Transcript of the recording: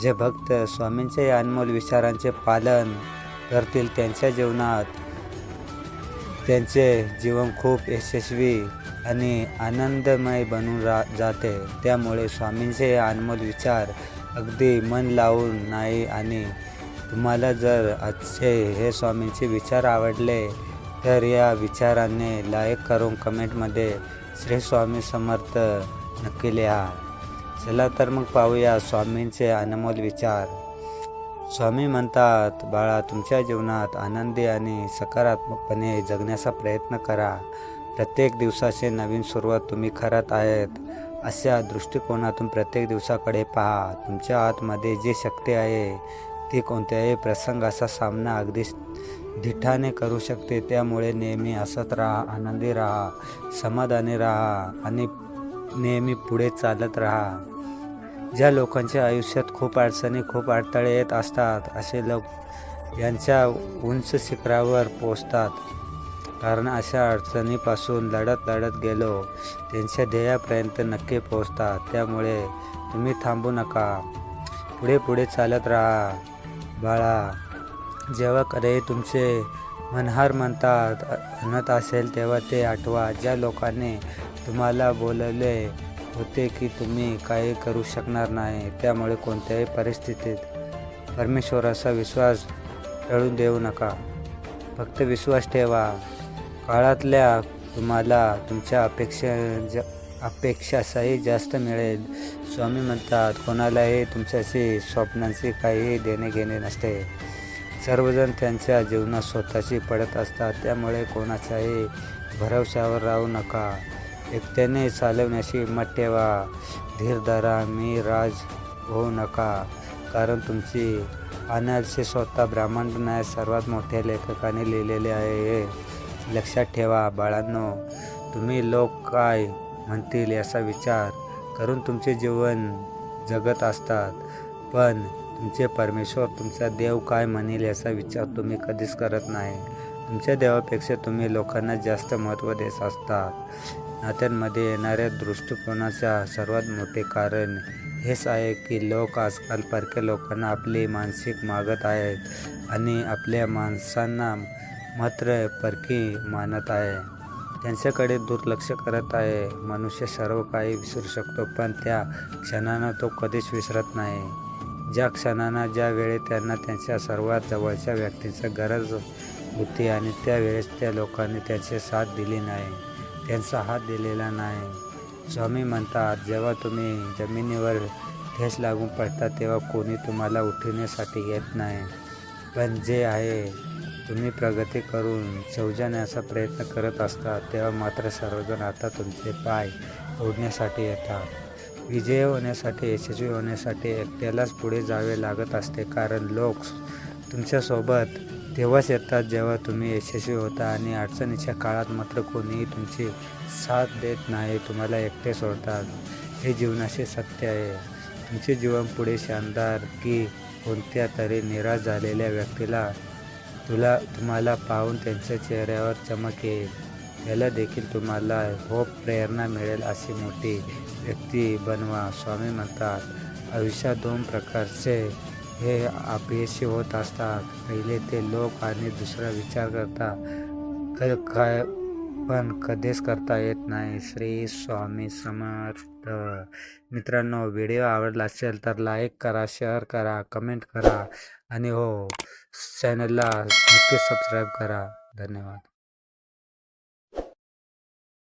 जे भक्त स्वामींच्या या अनमोल विचारांचे पालन करतील त्यांच्या जीवनात. त्यांचे जीवन खूप यशस्वी आणि आनंदमय बनून रा जाते. त्यामुळे स्वामींचे हे अनमोल विचार अगदी मन लावून नाही आणि तुम्हाला जर आजचे हे स्वामींचे विचार आवडले तर या विचारांनी लाईक करून कमेंटमध्ये श्री स्वामी समर्थ नक्की लिहा. चला तर मग पाहूया स्वामींचे अनमोल विचार. स्वामी म्हणतात बाळा तुमच्या जीवनात आनंदी आणि सकारात्मकपणे जगण्याचा प्रयत्न करा. प्रत्येक दिवसाचे नवीन सुरुवात तुम्ही करत आहेत. अशा दृष्टिकोनातून प्रत्येक दिवसाकडे पहा. तुमच्या आतमध्ये जी शक्ती आहे ती कोणत्याही प्रसंगाचा सामना अगदी धिठाने करू शकते. त्यामुळे नेहमी हसत राहा आनंदी राहा समाधानी राहा आणि नेहमी पुढे चालत राहा. ज्या लोकांच्या आयुष्यात खूप अडचणी खूप अडथळे येत असतात असे लोक यांच्या उंच शिखरावर पोचतात कारण अशा अडचणीपासून लढत लढत गेलो त्यांच्या ध्येयापर्यंत नक्की पोचतात त्यामुळे तुम्ही थांबू नका. पुढे पुढे चालत राहा. बाळा जेव्हा कधी तुमचे मनहार म्हणतात म्हणत असेल तेव्हा ते आठवा. ज्या लोकांनी तुम्हाला बोलवले होते की तुम्ही काही करू शकणार नाही त्यामुळे कोणत्याही परिस्थितीत परमेश्वराचा विश्वास टळू देऊ नका. फक्त विश्वास ठेवा. काळातल्या तुम्हाला तुमच्या अपेक्षा ज अपेक्षाचाही जास्त मिळेल. स्वामी म्हणतात कोणालाही तुमच्याशी स्वप्नांशी काहीही देणे घेणे नसते. सर्वजण त्यांच्या जीवनात स्वतःशी पडत असतात त्यामुळे कोणाच्याही भरवशावर राहू नका. एकट्याने चालवण्याची हिंमत ठेवा धीर धरा मी राज होऊ नका। कारण तुमची अनारसे स्वतः ब्राह्मण न्याय सर्वात मोठ्या लेखकाने लिहिलेले आहे हे लक्षात ठेवा बाळांनो। तुम्ही लोक काय म्हणतील याचा विचार करून तुमचे जीवन जगत असतात। पण तुमचे परमेश्वर तुमचा देव काय म्हणेल याचा विचार तुम्ही कधीच करत नाही। तुमच्या देवापेक्षा तुम्ही लोकांना जास्त महत्त्व देत असतात नात्यांमध्ये येणाऱ्या दृष्टिकोनाचा सर्वात मोठे कारण हेच आहे की लोक आजकाल परक्या लोकांना आपली मानसिक मागत आहेत आणि आपल्या माणसांना मात्र परकी मानत आहे. त्यांच्याकडे दुर्लक्ष करत आहे. मनुष्य सर्व काही विसरू शकतो पण त्या क्षणांना तो कधीच विसरत नाही. ज्या क्षणांना ज्या वेळी त्यांना त्यांच्या सर्वात जवळच्या व्यक्तींची गरज होती आणि त्यावेळेस त्या लोकांनी त्याचे साथ दिली नाही. त्यांचा हात दिलेला नाही. स्वामी म्हणतात जेव्हा तुम्ही जमिनीवर ठेस लागून पडता तेव्हा कोणी तुम्हाला उठवण्यासाठी येत नाही. पण जे आहे तुम्ही प्रगती करून सौजण्याचा प्रयत्न करत असता तेव्हा मात्र सर्वजण आता तुमचे पाय ओढण्यासाठी येतात. विजय होण्यासाठी यशस्वी होण्यासाठी एकट्यालाच पुढे जावे लागत असते कारण लोक तुमच्यासोबत तेव्हाच येतात जेव्हा तुम्ही यशस्वी होता आणि अडचणीच्या काळात मात्र कोणीही तुमची साथ देत नाही तुम्हाला एकटे सोडतात. हे जीवनाचे सत्य आहे. तुमचे जीवन पुढे शानदार की कोणत्या तरी निराश झालेल्या व्यक्तीला तुला तुम्हाला पाहून त्यांच्या चेहऱ्यावर चमक येईल. याला देखील तुम्हाला होप प्रेरणा मिळेल अशी मोठी व्यक्ती बनवा स्वामी म्हणतात. आयुष्यात दोन प्रकारचे हे अपयशी होत असतात. पहिले ते लोक आणि दुसरा विचार करता. काय पण कधीच करता येत नाही. श्री स्वामी समर्थ. मित्रांनो व्हिडिओ आवडला असेल तर लाईक करा शेअर करा कमेंट करा. आणि हो चॅनलला नक्की सबस्क्राईब करा. धन्यवाद.